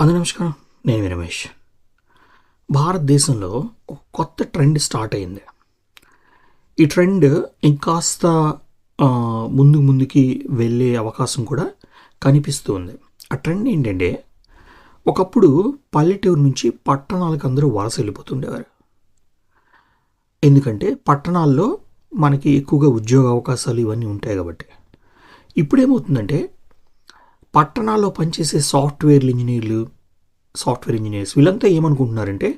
అందరూ నమస్కారం. నేను రమేష్. భారతదేశంలో ఒక కొత్త ట్రెండ్ స్టార్ట్ అయింది. ఈ ట్రెండ్ ఇంకాస్త ముందు ముందుకి వెళ్ళే అవకాశం కూడా కనిపిస్తూ ఉంది ఆ ట్రెండ్ ఏంటంటే ఒకప్పుడు పల్లెటూరు నుంచి పట్టణాలకు అందరూ వలస వెళ్ళిపోతుండేవారు. ఎందుకంటే పట్టణాల్లో మనకి ఎక్కువగా ఉద్యోగ అవకాశాలు ఇవన్నీ ఉంటాయి కాబట్టి. ఇప్పుడేమవుతుందంటే పట్టణాల్లో పనిచేసే సాఫ్ట్వేర్ ఇంజనీర్లు సాఫ్ట్వేర్ ఇంజనీర్స్ వీళ్ళంతా ఏమనుకుంటున్నారంటే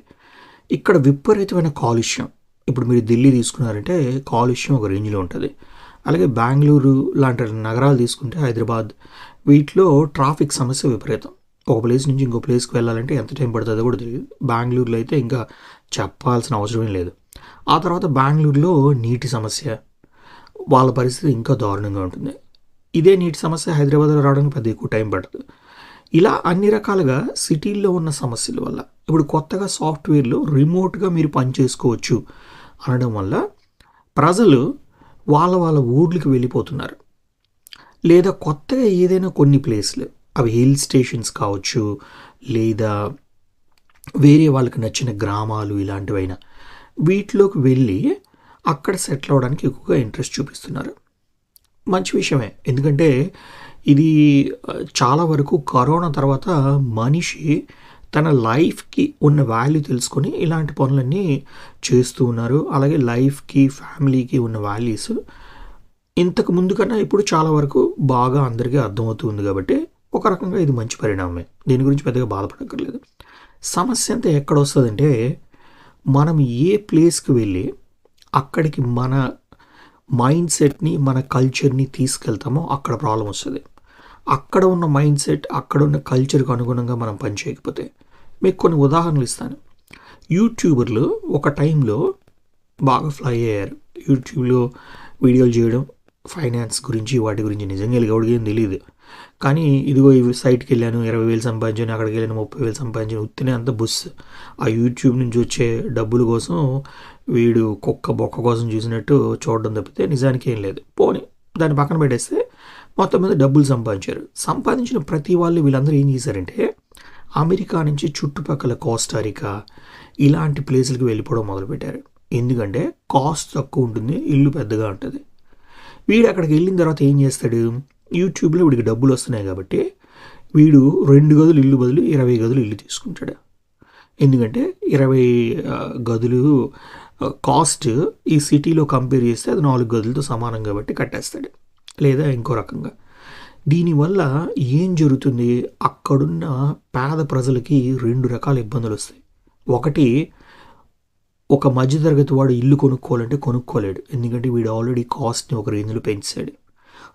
ఇక్కడ విపరీతమైన కాలుష్యం. ఇప్పుడు మీరు ఢిల్లీ తీసుకున్నారంటే కాలుష్యం ఒక రేంజ్లో ఉంటుంది. అలాగే బెంగళూరు లాంటి నగరాలు తీసుకుంటే హైదరాబాద్ వీటిలో ట్రాఫిక్ సమస్య విపరీతం. ఒక ప్లేస్ నుంచి ఇంకో ప్లేస్కి వెళ్ళాలంటే ఎంత టైం పడుతుందో కూడా తెలియదు. బెంగళూరులో అయితే ఇంకా చెప్పాల్సిన అవసరమే లేదు. ఆ తర్వాత బెంగళూరులో నీటి సమస్య. వాళ్ళ పరిస్థితి ఇంకా దారుణంగా ఉంటుంది. ఇదే నీటి సమస్య హైదరాబాద్లో రావడానికి పెద్ద ఎక్కువ టైం పడుతుంది ఇలా అన్ని రకాలుగా సిటీల్లో ఉన్న సమస్యల వల్ల ఇప్పుడు కొత్తగా సాఫ్ట్వేర్లు రిమోట్గా మీరు పని చేసుకోవచ్చు అనడం వల్ల ప్రజలు వాళ్ళ వాళ్ళ ఊర్లకు వెళ్ళిపోతున్నారు. లేదా కొత్తగా ఏదైనా కొన్ని ప్లేస్లు అవి హిల్ స్టేషన్స్ కావచ్చు లేదా వేరే వాళ్ళకి నచ్చిన గ్రామాలు ఇలాంటివైనా వీటిలోకి వెళ్ళి అక్కడ సెటిల్ అవ్వడానికి ఎక్కువగా ఇంట్రెస్ట్ చూపిస్తున్నారు. మంచి విషయమే. ఎందుకంటే ఇది చాలా వరకు కరోనా తర్వాత మనిషి తన లైఫ్కి ఉన్న వాల్యూ తెలుసుకొని ఇలాంటి పనులన్నీ చేస్తూ ఉన్నారు. అలాగే లైఫ్కి ఫ్యామిలీకి ఉన్న వాల్యూస్ ఇంతకు ముందు కన్నా ఇప్పుడు చాలా వరకు బాగా అందరికీ అర్థమవుతుంది కాబట్టి ఒక రకంగా ఇది మంచి పరిణామమే. దీని గురించి పెద్దగా బాధపడక్కర్లేదు. సమస్య అంతా ఎక్కడ వస్తుందంటే మనం ఏ ప్లేస్కి వెళ్ళి అక్కడికి మన మైండ్ సెట్ని మన కల్చర్ని తీసుకెళ్తామో అక్కడ ప్రాబ్లం వస్తుంది. అక్కడ ఉన్న మైండ్ సెట్ అక్కడ ఉన్న కల్చర్కి అనుగుణంగా మనం పని చేయకపోతే మీకు కొన్ని ఉదాహరణలు ఇస్తాను. యూట్యూబర్లు ఒక టైంలో బాగా ఫ్లై అయ్యారు. యూట్యూబ్లో వీడియోలు చేయడం ఫైనాన్స్ గురించి వాటి గురించి నిజంగా ఎవరికి ఏం తెలియదు కానీ ఇదిగో ఈ సైట్కి వెళ్ళాను ఇరవై వేలు సంపాదించాను అక్కడికి వెళ్ళాను ముప్పై వేలు సంపాదించాను ఉత్తినే అంత బుస్. ఆ యూట్యూబ్ నుంచి వచ్చే డబ్బుల కోసం వీడు కుక్క బొక్క కోసం చూసినట్టు చూడడం తప్పితే నిజానికి ఏం లేదు. పోనీ దాన్ని పక్కన పెట్టేస్తే మొత్తం మీద డబ్బులు సంపాదించారు. సంపాదించిన ప్రతి వాళ్ళు వీళ్ళందరూ ఏం చేశారంటే అమెరికా నుంచి చుట్టుపక్కల కోస్టారికా ఇలాంటి ప్లేసులకు వెళ్ళిపోవడం మొదలుపెట్టారు. ఎందుకంటే కాస్ట్ తక్కువ ఉంటుంది ఇల్లు పెద్దగా ఉంటుంది. వీడు అక్కడికి వెళ్ళిన తర్వాత ఏం చేస్తాడు? యూట్యూబ్లో వీడికి డబ్బులు వస్తున్నాయి కాబట్టి వీడు రెండు గదులు ఇల్లు బదులు ఇరవై గదులు ఇల్లు తీసుకుంటాడు. ఎందుకంటే ఇరవై గదులు కాస్ట్ ఈ సిటీలో కంపేర్ చేస్తే అది నాలుగు గదులతో సమానం కాబట్టి కట్టేస్తాడు. లేదా ఇంకో రకంగా. దీనివల్ల ఏం జరుగుతుంది? అక్కడున్న పేద ప్రజలకి రెండు రకాల ఇబ్బందులు వస్తాయి. ఒకటి ఒక మధ్యతరగతి వాడు ఇల్లు కొనుక్కోవాలంటే కొనుక్కోలేడు. ఎందుకంటే వీడు ఆల్రెడీ కాస్ట్ని ఒక రేంజ్లో పెంచాడు.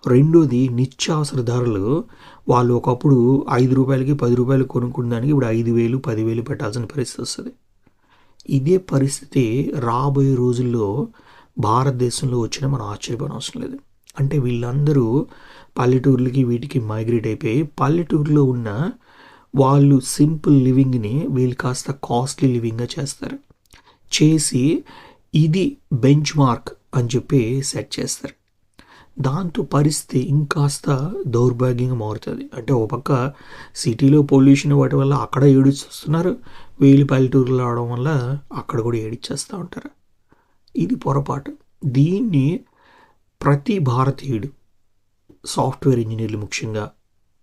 రెండోది నిత్యావసర ధరలు వాళ్ళు ఒకప్పుడు ఐదు రూపాయలకి పది రూపాయలు కొనుక్కున్న దానికి ఇప్పుడు ఐదు వేలు పదివేలు పెట్టాల్సిన పరిస్థితి వస్తుంది. ఇదే పరిస్థితి రాబోయే రోజుల్లో భారతదేశంలో వచ్చినా మనం ఆశ్చర్యపోనవసరం లేదు. అంటే వీళ్ళందరూ పల్లెటూర్లకి వీటికి మైగ్రేట్ అయిపోయి పల్లెటూరులో ఉన్న వాళ్ళు సింపుల్ లివింగ్ని వీళ్ళు కాస్త కాస్ట్లీ లివింగ్గా చేస్తారు. చేసి ఇది బెంచ్ మార్క్ అని చెప్పి సెట్ చేస్తారు. దాంతో పరిస్థితి ఇంకాస్త దౌర్భాగ్యంగా మారుతుంది. అంటే ఒక పక్క సిటీలో పొల్యూషన్ వాటి వల్ల అక్కడ ఏడిచేస్తున్నారు. వీళ్ళు పల్లెటూరులో రావడం వల్ల అక్కడ కూడా ఏడిచ్చేస్తూ ఉంటారు. ఇది పొరపాటు. దీన్ని ప్రతి భారతీయుడు సాఫ్ట్వేర్ ఇంజనీర్లు ముఖ్యంగా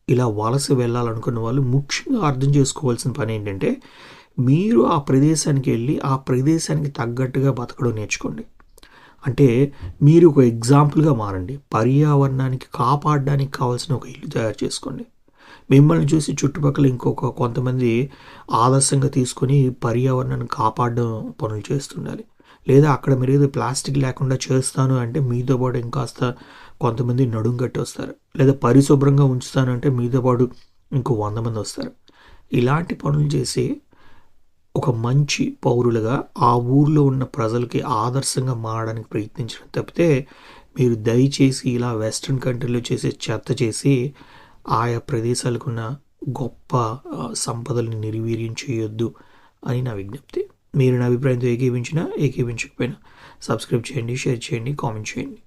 ఇలా వలస వెళ్ళాలనుకున్న వాళ్ళు ముఖ్యంగా అర్థం చేసుకోవాల్సిన పని ఏంటంటే మీరు ఆ ప్రదేశానికి వెళ్ళి ఆ ప్రదేశానికి తగ్గట్టుగా బతకడం నేర్చుకోండి. అంటే మీరు ఒక ఎగ్జాంపుల్గా మారండి. పర్యావరణానికి కాపాడడానికి కావాల్సిన ఒక ఇల్లు తయారు చేసుకోండి. మిమ్మల్ని చూసి చుట్టుపక్కల ఇంకొక కొంతమంది ఆదర్శంగా తీసుకొని పర్యావరణాన్ని కాపాడడం పనులు చేస్తుండాలి. లేదా అక్కడ మీరు ఏదో ప్లాస్టిక్ లేకుండా చేస్తాను అంటే మీతో పాటు ఇంకాస్త కొంతమంది నడుం కట్టి వస్తారు. లేదా పరిశుభ్రంగా ఉంచుతాను అంటే మీతో పాటు ఇంకో వంద మంది వస్తారు. ఇలాంటి పనులు చేసి ఒక మంచి పౌరులుగా ఆ ఊర్లో ఉన్న ప్రజలకి ఆదర్శంగా మారడానికి ప్రయత్నించడం తప్పితే మీరు దయచేసి ఇలా వెస్ట్రన్ కంట్రీలో చేసే చెత్త చేసి ఆయా ప్రదేశాలకు ఉన్న గొప్ప ఆ, సంపదల్ని నిర్వీర్యం చేయొద్దు అని నా విజ్ఞప్తి. మీరు నా అభిప్రాయంతో ఏకీపించినా ఏకీపించకపోయినా సబ్స్క్రైబ్ చేయండి షేర్ చేయండి కామెంట్ చేయండి.